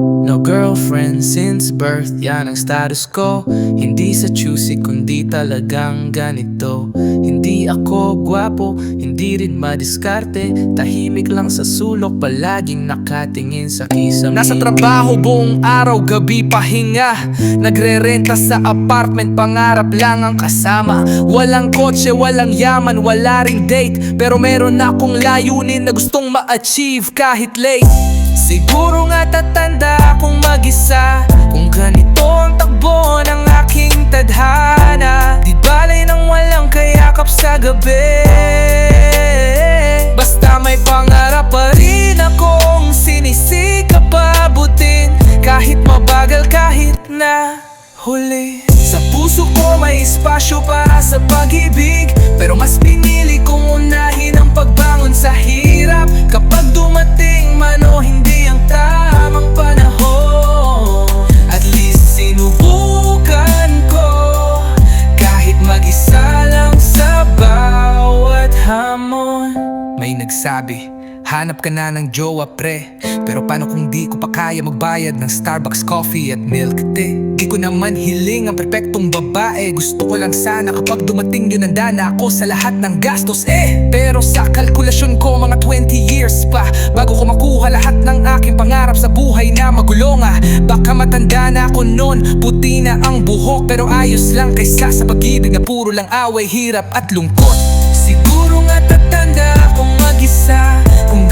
No girlfriend since birth, yan ang status ko. Hindi sa choosy kundi talagang ganito Hindi ako gwapo, hindi rin madiskarte. Tahimik lang sa sulok, palaging nakatingin sa kisame. Nasa trabaho buong araw, gabi pahinga. Nagre-renta sa apartment, pangarap lang ang kasama. Walang kotse, walang yaman, wala ring date. Pero meron akong layunin na gustong ma-achieve kahit late. Siguro nga tatanda akong mag-isa gabi Basta may pangarap pa rin akong sinisikap abutin. Kahit mabagal kahit na huli. Sa puso ko may espasyo para sa pag-ibig Pero mas pinili kong unahin ang pagbangon Hanap ka na ng jowa pre. Pero paano kung di ko pa kaya magbayad ng Starbucks coffee at milk tea? Di ko naman hiling ang perpektong babae. Gusto ko lang sana kapag dumating yun ang dana ako sa lahat ng gastos eh. Pero sa kalkulasyon ko mga 20 years pa Bago ko makuha lahat ng aking pangarap sa buhay na magulo nga. Baka matanda na ako noon Puti na ang buhok. Pero ayos lang Kaysa sa pag-ibig na puro lang away, hirap at lungkot. Siguro nga tatanda akong mag-isa Kung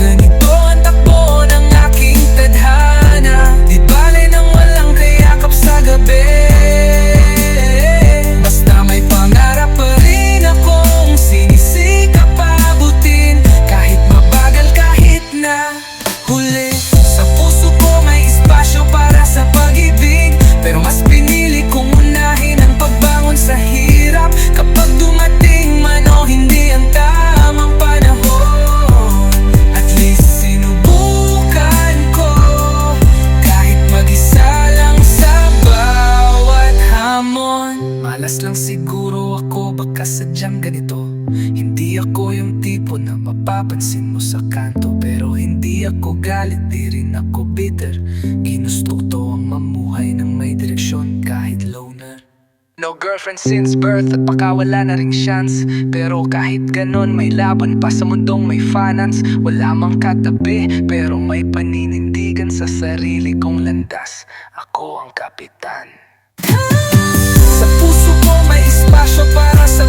siguro ako baka sadyang ganito. Hindi ako yung tipo na mapapansin mo sa kanto Pero hindi ako galit, di rin ako bitter. Ginusto ko ang mamuhay ng may direksyon kahit loner. No girlfriend since birth at baka wala na ring chance. Pero kahit ganon may laban pa sa mundong may finance. Wala mang katabi pero may paninindigan sa sarili kong landas. Ako ang kapitan. ko espasyo para sa